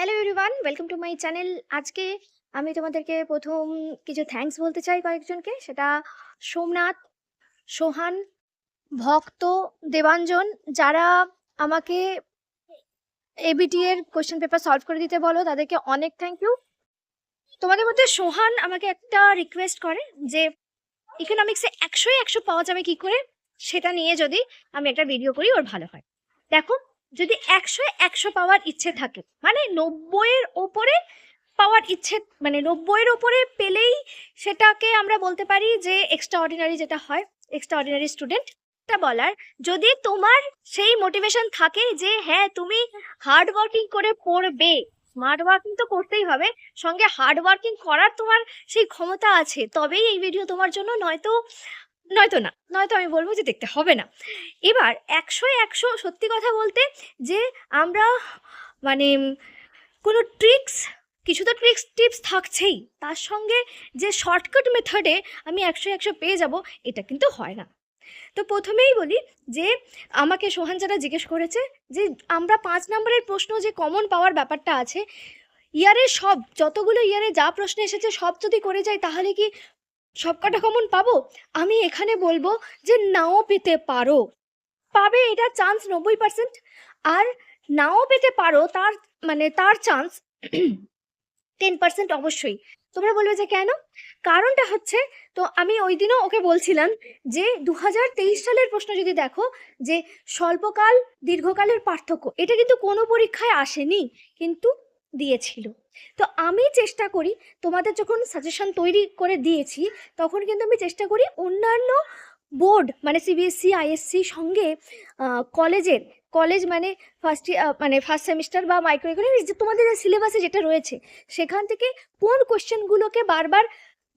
Hello everyone welcome to my channel আজকে আমি তোমাদেরকে প্রথম কিছু থ্যাঙ্কস বলতে চাই কয়েকজনকে, সেটা সোমনাথ, সোহান, ভক্ত, দেবাঞ্জন, যারা আমাকে এবিটি এর কোশ্চেন পেপার সলভ করে দিতে বলো, তাদেরকে অনেক থ্যাংক ইউ তোমাদের মধ্যে সোহান আমাকে একটা রিকোয়েস্ট করে যে ইকোনমিক্সে একশোই একশো পাওয়া যাবে কি করে, সেটা নিয়ে যদি আমি একটা ভিডিও করি, ওর ভালো হয়। দেখো যদি একশো একশো পাওয়ার ইচ্ছে থাকে মানে নব্বইয়ের ওপরে পাওয়ার ইচ্ছে মানে নব্বইয়ের ওপরে পেলেই সেটাকে আমরা বলতে পারি যে এক্সট্রা অর্ডিনারি যেটা হয় এক্সট্রা অর্ডিনারি স্টুডেন্ট টা বলার। যদি তোমার সেই মোটিভেশন থাকে যে হ্যাঁ তুমি হার্ড ওয়ার্কিং করে পড়বে স্মার্ট ওয়ার্কিং তো করতেই হবে, সঙ্গে হার্ড ওয়ার্কিং করার তোমার সেই ক্ষমতা আছে, তবেই এই ভিডিও তোমার জন্য নয়তো নয়তো না, নয়তো আমি বলব যে দেখতে হবে না। এবার একশো একশো সত্যি কথা বলতে যে আমরা মানে কোনো ট্রিক্স কিছু তো ট্রিক্স টিপস থাকছেই। তার সঙ্গে যে শর্টকাট মেথডে আমি একশো একশো পেয়ে যাব, এটা কিন্তু হয় না। তো প্রথমেই বলি যে আমাকে সোহান যারা জিজ্ঞেস করেছে যে আমরা পাঁচ নম্বরের প্রশ্ন যে কমন পাওয়ার ব্যাপারটা আছে ইয়ারে সব, যতগুলো ইয়ারে যা প্রশ্ন এসেছে, সব যদি করে যাই, তাহলে কি সব কটা কমন পাবো? আমি এখানে বলব যে নাও পেতে পারো। পাবে, এটা চান্স নব্বই পার্সেন্ট আর নাও পেতে পারো, তার মানে তার চান্স টেন পার্সেন্ট অবশ্যই। তোমরা বলবে যে কেন? কারণটা হচ্ছে, তো আমি ওই দিনও ওকে বলছিলাম যে দু হাজার তেইশ সালের প্রশ্ন যদি দেখো, যে স্বল্পকাল, দীর্ঘকালের পার্থক্য, এটা কিন্তু কোনো পরীক্ষায় আসেনি। কিন্তু দিয়েছিল। তো আমি চেষ্টা করি, তোমাদের যখন সাজেশন তৈরি করে দিয়েছি, তখন কিন্তু আমি চেষ্টা করি অন্যান্য বোর্ড মানে সিবিএসসি আইএসসি সঙ্গে কলেজের, কলেজ মানে ফার্স্ট মানে ফার্স্ট সেমিস্টার বা মাইক্রো যে তোমাদের যে সিলেবাসে যেটা রয়েছে, সেখান থেকে কোন কোশ্চেনগুলোকে বারবার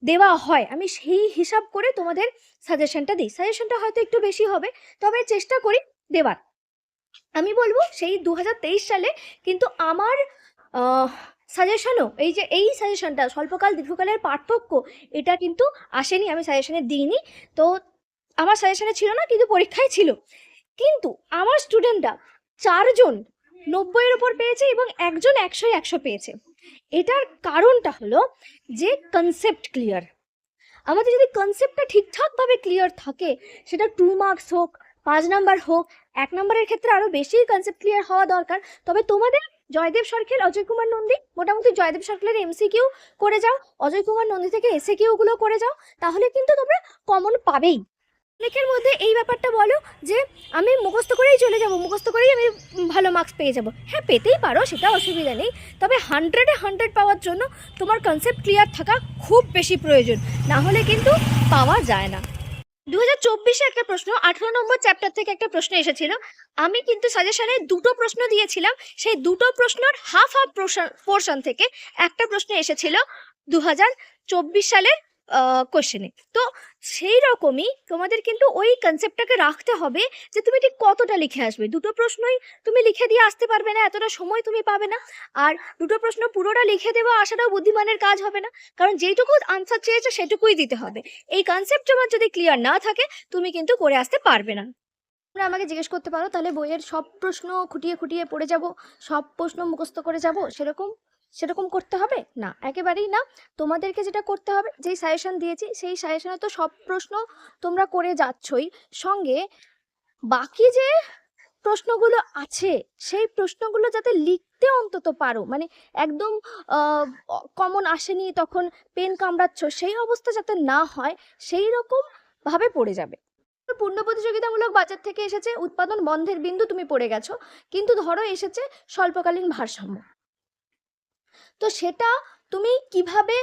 দেওয়া হয়, আমি সেই হিসাব করে তোমাদের সাজেশনটা দিই। সাজেশনটা হয়তো একটু বেশি হবে, তবে চেষ্টা করি দেওয়ার। আমি বলব, সেই দু হাজার তেইশ সালে কিন্তু আমার সাজেশনও এই যে, এই সাজেশনটা স্বল্পকাল, দীর্ঘকালের পার্থক্য, এটা কিন্তু আসেনি, আমি সাজেশনে দিইনি। তো আমার সাজেশনে ছিল না, কিন্তু পরীক্ষায় ছিল। কিন্তু আমার স্টুডেন্টরা চারজন নব্বইয়ের উপর পেয়েছে এবং একজন একশো একশো পেয়েছে। এটার কারণটা হলো যে কনসেপ্ট ক্লিয়ার আমাদের যদি কনসেপ্টটা ঠিকঠাকভাবে ক্লিয়ার থাকে, সেটা টু মার্কস হোক, পাঁচ নাম্বার হোক, এক নম্বরের ক্ষেত্রে আরও বেশি কনসেপ্ট ক্লিয়ার হওয়া দরকার। তবে তোমাদের জয়দেব সরকেল অজয় কুমার নন্দী। মোটামুটি জয়দেব সরকেলের এমসিকিউ করে যাও, অজয় কুমার নন্দী থেকে এসে কিউগুলো করে যাও, তাহলে কিন্তু তোমরা কমন পাবেই। অনেকের মধ্যে এই ব্যাপারটা বলো যে, আমি মুখস্থ করেই চলে যাব, মুখস্থ করেই আমি ভালো মার্কস পেয়ে যাব। হ্যাঁ পেতেই পারো, সেটা অসুবিধা নেই। তবে হান্ড্রেডে হান্ড্রেড পাওয়ার জন্য তোমার কনসেপ্ট ক্লিয়ার থাকা খুব বেশি প্রয়োজন। না হলে কিন্তু পাওয়া যায় না। দু হাজার চব্বিশে একটা প্রশ্ন, আঠারো নম্বর চ্যাপ্টার থেকে একটা প্রশ্ন এসেছিল। আমি কিন্তু সাজেশনে দুটো প্রশ্ন দিয়েছিলাম। সেই দুটো প্রশ্নর হাফ হাফ পোর্শন থেকে একটা প্রশ্ন এসেছিল দু হাজার চব্বিশ সালের কোশ্চেনে তো সেই রকমই তোমাদের কিন্তু ওই কনসেপ্টটাকে রাখতে হবে যে তুমি ঠিক কতটা লিখে আসবে। দুটো প্রশ্নই তুমি লিখে দিয়ে আসতে পারবে না, এতটা সময় তুমি পাবে না। আর দুটো প্রশ্ন পুরোটা লিখে দেওয়া আসাটাও বুদ্ধিমানের কাজ হবে না। কারণ যেইটুকু আনসার চেয়েছে সেটুকুই দিতে হবে। এই কনসেপ্ট তোমার যদি ক্লিয়ার না থাকে, তুমি কিন্তু করে আসতে পারবে না। তোমরা আমাকে জিজ্ঞেস করতে পারো, তাহলে বইয়ের সব প্রশ্ন খুঁটিয়ে খুঁটিয়ে পড়ে যাব, সব প্রশ্ন মুখস্থ করে যাব, সেরকম? সেরকম করতে হবে? না, একেবারেই না। তোমাদেরকে যেটা করতে হবে, যেই সাজেশন দিয়েছি, সেই সাজেশনে তো সব প্রশ্ন তোমরা করে যাচ্ছই। সঙ্গে বাকি যে প্রশ্নগুলো আছে, সেই প্রশ্নগুলো যাতে লিখতে অন্তত পারো। মানে একদম কমন আসেনি, তখন পেন কামড়াচ্ছ, সেই অবস্থা যাতে না হয়, সেই রকম ভাবে পড়ে যাবে। পূর্ণ প্রতিযোগিতামূলক বাজার থেকে এসেছে, উৎপাদন বন্ধের বিন্দু তুমি পড়ে গেছো। কিন্তু ধরো এসেছে স্বল্পকালীন ভারসাম্য। তো সেটা তুমি কীভাবে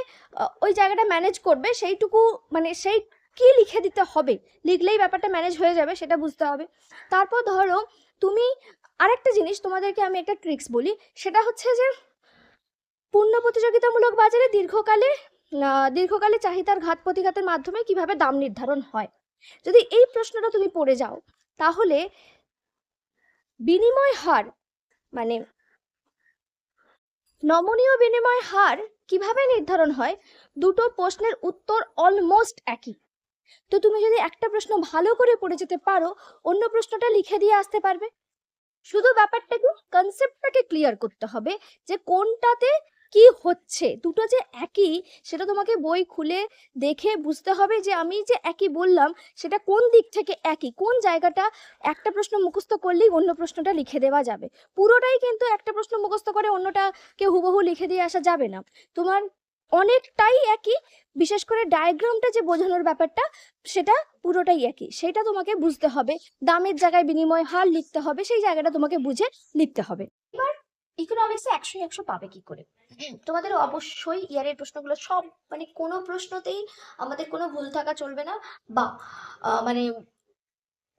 ওই জায়গাটা ম্যানেজ করবে সেইটুকু মানে সেই কি লিখে দিতে হবে? লিখলেই ব্যাপারটা ম্যানেজ হয়ে যাবে, সেটা বুঝতে হবে। তারপর ধরো তুমি আরেকটা জিনিস তোমাদেরকে আমি একটা ট্রিক্স বলি। সেটা হচ্ছে যে পূর্ণ প্রতিযোগিতামূলক বাজারে দীর্ঘকালে দীর্ঘকালে চাহিদার ঘাত প্রতিঘাতের মাধ্যমে কীভাবে দাম নির্ধারণ হয়? যদি এই প্রশ্নটা তুমি পড়ে যাও, তাহলে বিনিময় হার মানে নমনীয় বিনিময় হার কীভাবে নির্ধারণ হয়? দুটো প্রশ্নের উত্তর অলমোস্ট একই। তো তুমি যদি একটা প্রশ্ন ভালো করে পড়ে যেতে পারো, অন্য প্রশ্নটা লিখে দিয়ে আসতে পারবে। শুধু ব্যাপারটা কি কনসেপ্টটাকে ক্লিয়ার করতে হবে যে কোনটাতে কি হচ্ছে? দুটো যে একই, সেটা তোমাকে বই খুলে দেখে বুঝতে হবে যে আমি যে একই বললাম, সেটা কোন দিক থেকে একই? কোন জায়গাটা একটা প্রশ্ন মুখস্থ করলেই অন্য প্রশ্নটা লিখে দেওয়া যাবে? পুরোটাই কিন্তু একটা প্রশ্ন মুখস্থ করে অন্যটাকে হুবহু লিখে দিয়ে আসা যাবে না। তোমার অনেকটাই একই, বিশেষ করে ডায়াগ্রামটা যে বোঝানোর ব্যাপারটা, সেটা পুরোটাই একই। সেটা তোমাকে বুঝতে হবে, দামের জায়গায় বিনিময় হার লিখতে হবে, সেই জায়গাটা তোমাকে বুঝে লিখতে হবে। এবার ইকোনমিক্সে একশো একশো পাবে কি করে? তোমাদের অবশ্যই ইয়ারের প্রশ্নগুলো সব মানে কোনো প্রশ্নতেই আমাদের কোনো ভুল থাকা চলবে না। বা মানে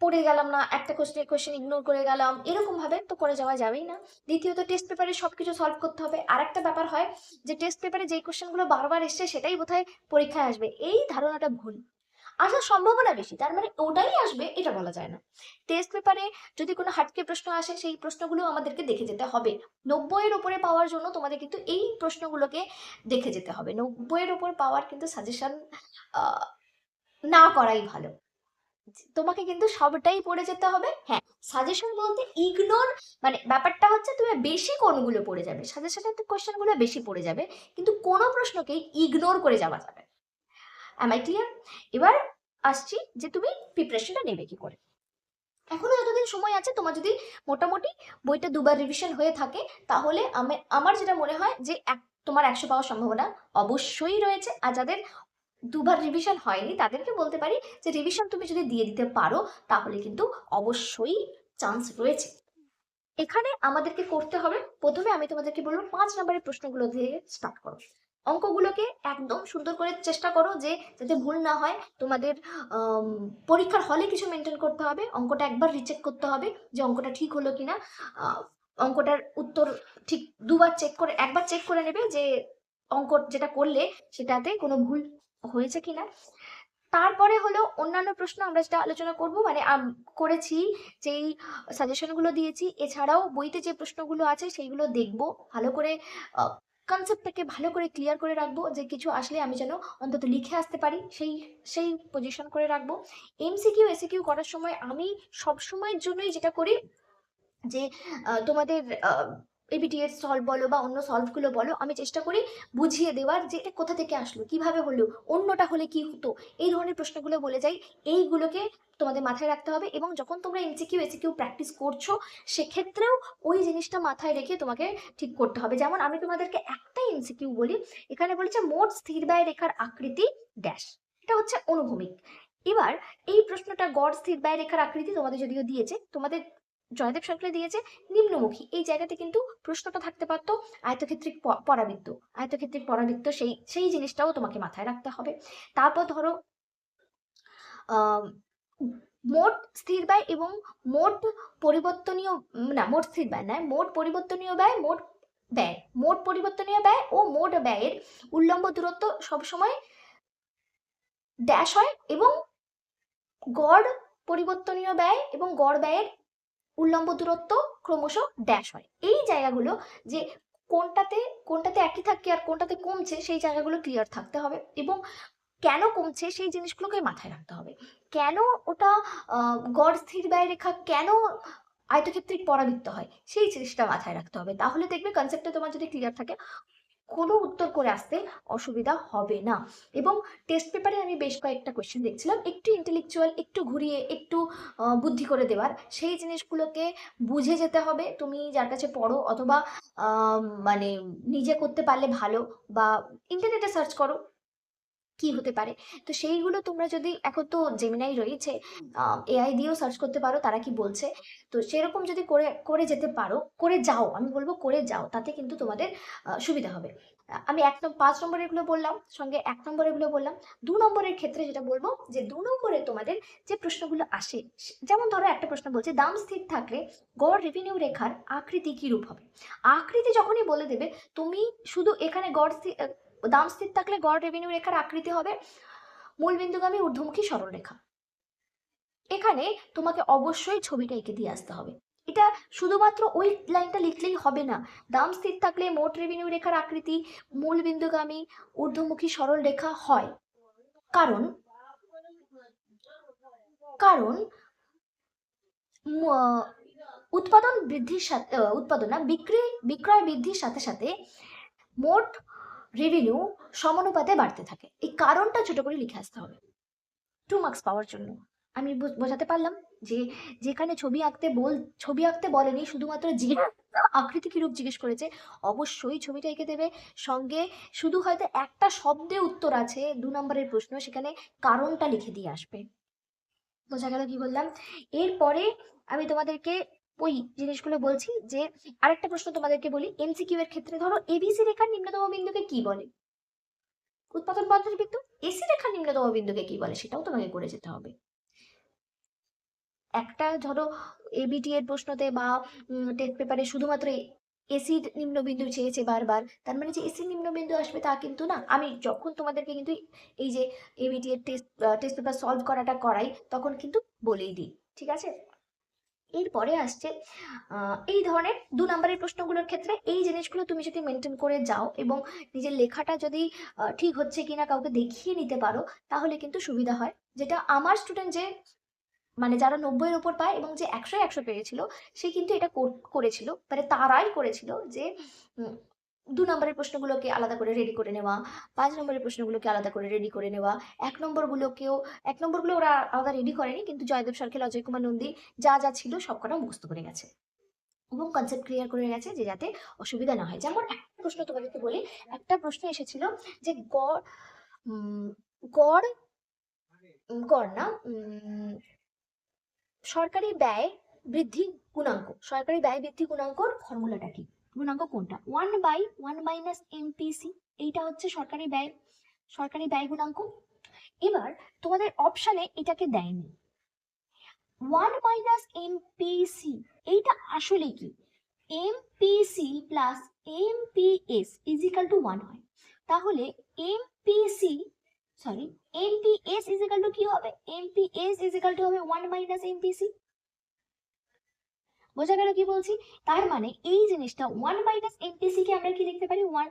পড়ে গেলাম না, একটা কোশ্চেন কোশ্চেন ইগনোর করে গেলাম এরকম ভাবে তো করে যাওয়া যাবেই না। দ্বিতীয়ত টেস্ট পেপারে সবকিছু সলভ করতে হবে। আর একটা ব্যাপার হয় যে টেস্ট পেপারে যেই কোশ্চেনগুলো বারবার এসছে, সেটাই বোধহয় পরীক্ষায় আসবে। এই ধারণাটা ভুল। আসার সম্ভাবনা বেশি, তার মানে ওটাই আসবে, এটা বলা যায় না। টেস্ট পেপারে যদি কোনো হাটকে প্রশ্ন আসে, সেই প্রশ্নগুলো আমাদেরকে দেখে যেতে হবে। নব্বইয়ের উপরে পাওয়ার জন্য তোমাদের কিন্তু এই প্রশ্নগুলোকে দেখে যেতে হবে। নব্বইয়ের উপর পাওয়ার কিন্তু সাজেশন না করাই ভালো। তোমাকে কিন্তু সবটাই পড়ে যেতে হবে। হ্যাঁ সাজেশন বলতে ইগনোর মানে ব্যাপারটা হচ্ছে তুমি বেশি কোনগুলো পড়ে যাবে। সাজেশনের কোশ্চেনগুলো বেশি পড়ে যাবে, কিন্তু কোনো প্রশ্নকেই ইগনোর করে যাওয়া যাবে আই ক্লিয়ার এবার আসছি যে তুমি প্রিপারেশনটা নেবে কি করে। এখনও যতদিন সময় আছে, তোমার যদি মোটামুটি বইটা দুবার রিভিশন হয়ে থাকে, তাহলে আমি, আমার যেটা মনে হয় যে এক, তোমার একশো পাওয়ার সম্ভাবনা অবশ্যই রয়েছে। আর যাদের দুবার রিভিশন হয়নি, তাদেরকে বলতে পারি যে রিভিশন তুমি যদি দিয়ে দিতে পারো, তাহলে কিন্তু অবশ্যই চান্স রয়েছে। এখানে আমাদেরকে করতে হবে। প্রথমে আমি তোমাদেরকে বলব পাঁচ নম্বরের প্রশ্নগুলো দিয়ে স্টার্ট করো। অঙ্কগুলোকে একদম সুন্দর করে চেষ্টা করো যে যাতে ভুল না হয় তোমাদের পরীক্ষার হলে কিছু মেনটেন করতে হবে। অঙ্কটা একবার রিচেক করতে হবে যে অঙ্কটা ঠিক হলো কিনা। অঙ্কটার উত্তর ঠিক দুবার চেক করে, একবার চেক করে নেবে যে অঙ্ক যেটা করলে সেটাতে কোনো ভুল হয়েছে কিনা। তারপরে হলো অন্যান্য প্রশ্ন আমরা যেটা আলোচনা করব মানে করেছি, যেই সাজেশনগুলো দিয়েছি, এছাড়াও বইতে যে প্রশ্নগুলো আছে সেইগুলো দেখব। ভালো করে কনসেপ্টটাকে ভালো করে ক্লিয়ার করে রাখব যে কিছু আসলে আমি যেন অন্তত লিখে আসতে পারি, সেই সেই পজিশন করে রাখব। এমসিকিউ এসিকিউ করার সময় আমি সবসময়ের জন্যই যেটা করি যে তোমাদের এবিটিএস সলভ বলো বা অন্য সলভগুলো বলো, আমি চেষ্টা করি বুঝিয়ে দেওয়ার যে এটা কোথা থেকে আসলো, কীভাবে হলো, অন্যটা হলে কি হতো, এই ধরনের প্রশ্নগুলো বলে যাই, এইগুলোকে তোমাদের মাথায় রাখতে হবে এবং যখন তোমরা এমসিকিউ এসিকিউ প্র্যাকটিস করছ, সেক্ষেত্রেও ওই জিনিসটা মাথায় রেখে তোমাকে ঠিক করতে হবে। যেমন আমি তোমাদেরকে একটাই এমসিকিউ বলি, এখানে বলেছে মোট স্থির ব্যয় রেখার আকৃতি ড্যাশ এটা হচ্ছে অনুভূমিক। এবার এই প্রশ্নটা গড় স্থির ব্যয় রেখার আকৃতি তোমাদের যদিও দিয়েছে, তোমাদের জয়দেব সরকারে দিয়েছে নিম্নমুখী। এই জায়গাতে কিন্তু প্রশ্নটা থাকতে পারতো, আয়তক্ষেত্রিক পরাবৃত্ত। আয়তক্ষেত্রিক পরাবৃত্ত সেই সেই জিনিসটাও তোমাকে মাথায় রাখতে হবে। তারপর ধরো মোট স্থির ব্যয় এবং মোট পরিবর্তনীয় না, মোট স্থির ব্যয় নয়, মোট পরিবর্তনীয় ব্যয়, মোট ব্যয়। মোট পরিবর্তনীয় ব্যয় ও মোট ব্যয়ের উল্লম্ব দূরত্ব সবসময় ড্যাশ হয় এবং গড় পরিবর্তনীয় ব্যয় এবং গড় ব্যয়ের উল্লম্ব দূরত্ব ক্রমশ ড্যাশ হয়। এই জায়গাগুলো যে কোনটাতে কোনটাতে একই থাকে আর কোনটাতে কমছে, সেই জায়গাগুলো ক্লিয়ার থাকতে হবে এবং কেন কমছে সেই জিনিসগুলোকে মাথায় রাখতে হবে। কেন ওটা গড় স্থির ব্যয় রেখা কেন আয়তক্ষেত্রিক পরাবৃত্ত হয়, সেই জিনিসটা মাথায় রাখতে হবে। তাহলে দেখবে কনসেপ্টটা তোমার যদি ক্লিয়ার থাকে কোনো উত্তর করে আসতে অসুবিধা হবে না। এবং টেস্ট পেপারে আমি বেশ কয়েকটা কোয়েশ্চেন দেখছিলাম। একটু ইন্টেলেকচুয়াল একটু ঘুরিয়ে, একটু বুদ্ধি করে দেওয়ার। সেই জিনিসগুলোকে বুঝে যেতে হবে। তুমি যার কাছে পড়ো অথবা মানে নিজে করতে পারলে ভালো বা ইন্টারনেটে সার্চ করো। কি হতে পারে? তো সেইগুলো তোমরা যদি এখন তো জেমিনাই রয়েছে এআই দিয়েও সার্চ করতে পারো তারা কি বলছে? তো সেরকম যদি করে করে যেতে পারো করে যাও আমি বলব করে যাও তাতে কিন্তু তোমাদের সুবিধা হবে। আমি এক নম্বর পাঁচ নম্বরেরগুলো বললাম সঙ্গে এক নম্বরেরগুলো বললাম। দু নম্বরের ক্ষেত্রে যেটা বলব যে দু নম্বরে তোমাদের যে প্রশ্নগুলো আসে যেমন ধরো একটা প্রশ্ন বলছে দাম স্থির থাকলে গড় রেভিনিউ রেখার আকৃতি কি রূপ হবে? আকৃতি যখনই বলে দেবে তুমি শুধু এখানে গড় দাম স্থির থাকলে গড় রেভিনিউ রেখার আকৃতি হবে মূলবিন্দুগামী ঊর্ধ্বমুখী সরলরেখা এখানে তোমাকে অবশ্যই ছবিটা এঁকে দিয়ে আসতে হবে। এটা শুধুমাত্র ওই লাইনটা লিখলেই হবে না। দাম স্থির থাকলে মোট রেভিনিউ রেখার আকৃতি মূলবিন্দুগামী ঊর্ধ্বমুখী সরল রেখা হয়। কারণ কারণ উৎপাদন বৃদ্ধির সাথে, উৎপাদন না, বিক্রি, বিক্রয় বৃদ্ধির সাথে সাথে মোট রেভিনিউ সমানুপাতে বাড়তে থাকে। এই কারণটা ছোট করে লিখে আসতে হবে। টু মার্কস পাওয়ার জন্য। আমি বোঝাতে পারলাম যে, যেখানে ছবি আঁকতে বল, ছবি আঁকতে বলেনি, শুধুমাত্র জিজ্ঞেস আকৃতি কিরূপ জিজ্ঞেস করেছে, অবশ্যই ছবিটা এঁকে দেবে। সঙ্গে শুধু হয়তো একটা শব্দে উত্তর আছে, দু নম্বরের প্রশ্ন, সেখানে কারণটা লিখে দিয়ে আসবে। বোঝা গেল কি বললাম? এরপরে আমি তোমাদেরকে ওই জিনিসগুলো বলছি যে আরেকটা প্রশ্ন তোমাদেরকে বলি এমসিকিউ এর ক্ষেত্রে ধরো এবিসি রেখার নিম্নতম বিন্দুকে কি বলে? উৎপাদন পদ্ধতির বিন্দু এসি রেখার নিম্নতম বিন্দুকে কি বলে সেটাও তোমাকে করে যেতে হবে। একটা ধরো এবিটি এর প্রশ্নতে বা টেস্ট পেপারে শুধুমাত্র এসির নিম্নবিন্দু চেয়েছে বারবার, তার মানে যে এসির নিম্নবিন্দু আসবে তা কিন্তু না। আমি যখন তোমাদেরকে কিন্তু এই যে এবিটি এর টেস্ট টেস্ট পেপার সলভ করাটা করাই, তখন কিন্তু বলেই দিই, ঠিক আছে? এরপরে আসছে এই ধরনের দু নম্বরের প্রশ্নগুলোর ক্ষেত্রে এই জিনিসগুলো তুমি যদি মেনটেন করে যাও এবং নিজের লেখাটা যদি ঠিক হচ্ছে কিনা কাউকে দেখিয়ে নিতে পারো, তাহলে কিন্তু সুবিধা হয়। যেটা আমার স্টুডেন্ট যে মানে যারা নব্বইয়ের ওপর পায় এবং যে একশো একশো পেয়েছিল, সে কিন্তু এটা করেছিল মানে তারাই করেছিল যে দু নম্বরের প্রশ্নগুলোকে আলাদা করে রেডি করে নেওয়া, পাঁচ নম্বরের প্রশ্নগুলোকে আলাদা করে রেডি করে নেওয়া, এক নম্বরগুলোকেও, এক নম্বরগুলো ওরা আলাদা রেডি করেনি, কিন্তু জয়দেব সরকেল অজয় কুমার নন্দী যা যা ছিল সবকটা মুখস্থ করে গেছে এবং কনসেপ্ট ক্লিয়ার করে গেছে যে যাতে অসুবিধা না হয়। যেমন একটা প্রশ্ন তোমাদেরকে বলি, একটা প্রশ্ন এসেছিল যে গড় গড় গড় না সরকারি ব্যয় বৃদ্ধি গুণাঙ্ক, সরকারি ব্যয় বৃদ্ধি গুণাঙ্কর ফর্মুলাটা কি? গুণাঙ্ক কোনটা one by one minus MPC এইটা হচ্ছে সরকারি ব্যয় সরকারি ব্যয় গুণাঙ্ক। এবার তোমাদের অপশানে এটাকে দেয়নি। ওয়ান মাইনাস এমপিসি এইটা আসলে কি? MPC plus MPS equal to one হয়। তাহলে MPC sorry MPS equal to কি হবে? এমপিএস ইজিক্যাল টু হবে ওয়ান মাইনাস এমপিসি বোঝা গেল কি বলছি? তার মানে এই জিনিসটা ওয়ান মাইনাস এমপিসি কে আমরা কি লিখতে পারি? ওয়ান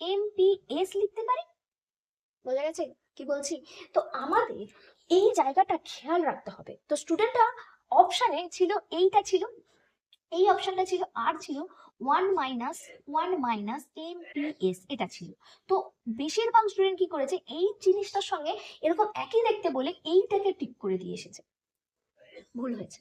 এমপিএস লিখতে পারি? বোঝা গেছে কি বলছি? তো আমাদের এই জায়গাটা খেয়াল রাখতে হবে। তো স্টুডেন্টরা অপশানে ছিল এইটা ছিল, এই অপশনটা ছিল, আর ছিল one minus one minus MPS এটা ছিল। তো বেশিরভাগ স্টুডেন্ট কি করেছে? এই জিনিসটার সঙ্গে এরকম একই দেখতে বলে এইটাকে টিক করে দিয়ে এসেছে। ভুল হয়েছে।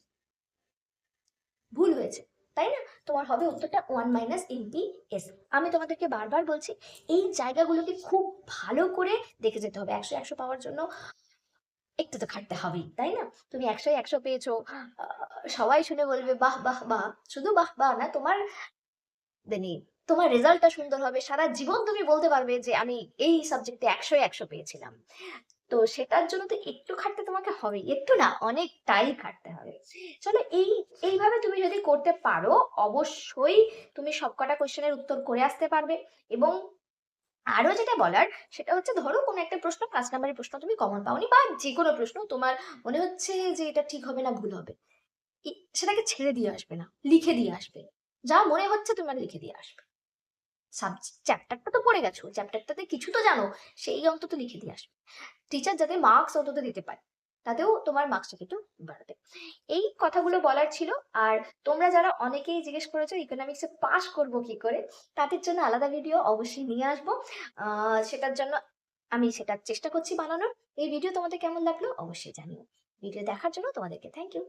ভুল হয়েছে, তাই না? তোমার হবে উত্তরটা ওয়ান মাইনাস এমপিএস আমি তোমাদেরকে বারবার বলছি, এই জায়গাগুলোকে খুব ভালো করে দেখে যেতে হবে। একশো একশো পাওয়ার জন্য একটু তো খাটতে হবেই, তাই না? তুমি একশো একশো পেয়েছ সবাই শুনে বলবে, বাহ বাহ বাহ, শুধু বাহ বাহ না, তোমার মানে তোমার রেজাল্টটা সুন্দর হবে। সারা জীবন তুমি বলতে পারবে যে আমি এই সাবজেক্টে একশো একশো পেয়েছিলাম। তো সেটার জন্য তো একটু খাটতে তোমাকে হবে। একটু না, অনেকটাই খাটতে হবে। চলো এই, এইভাবে তুমি যদি করতে পারো, অবশ্যই তুমি সবকটা কোশ্চেনের উত্তর করে আসতে পারবে। এবং আরও যেটা বলার, সেটা হচ্ছে ধরো কোনো একটা প্রশ্ন, পাঁচ নাম্বারের প্রশ্ন তুমি কমন পাওনি বা যে কোনো প্রশ্ন, তোমার মনে হচ্ছে যে এটা ঠিক হবে না, ভুল হবে। সেটাকে ছেড়ে দিয়ে আসবে না, লিখে দিয়ে আসবে। যা মনে হচ্ছে তোমার লিখে দিয়ে আসবে। সাব চ্যাপ্টারটা তো পড়ে গেছো চ্যাপ্টারটাতে কিছু তো জানো, সেই অন্তত লিখে দিয়ে আসবে। টিচার যাতে মার্কস অন্তত দিতে পারে, তাতেও তোমার মার্কসটা কিন্তু বাড়াবে। এই কথাগুলো বলার ছিল, আর তোমরা যারা অনেকেই জিজ্ঞেস করেছ ইকোনমিক্সে পাস করব কি করে, তাদের জন্য আলাদা ভিডিও অবশ্যই নিয়ে আসব। সেটার জন্য আমি সেটার চেষ্টা করছি বানানোর। এই ভিডিও তোমাদের কেমন লাগল, অবশ্যই জানিও। ভিডিও দেখার জন্য তোমাদেরকে থ্যাংক ইউ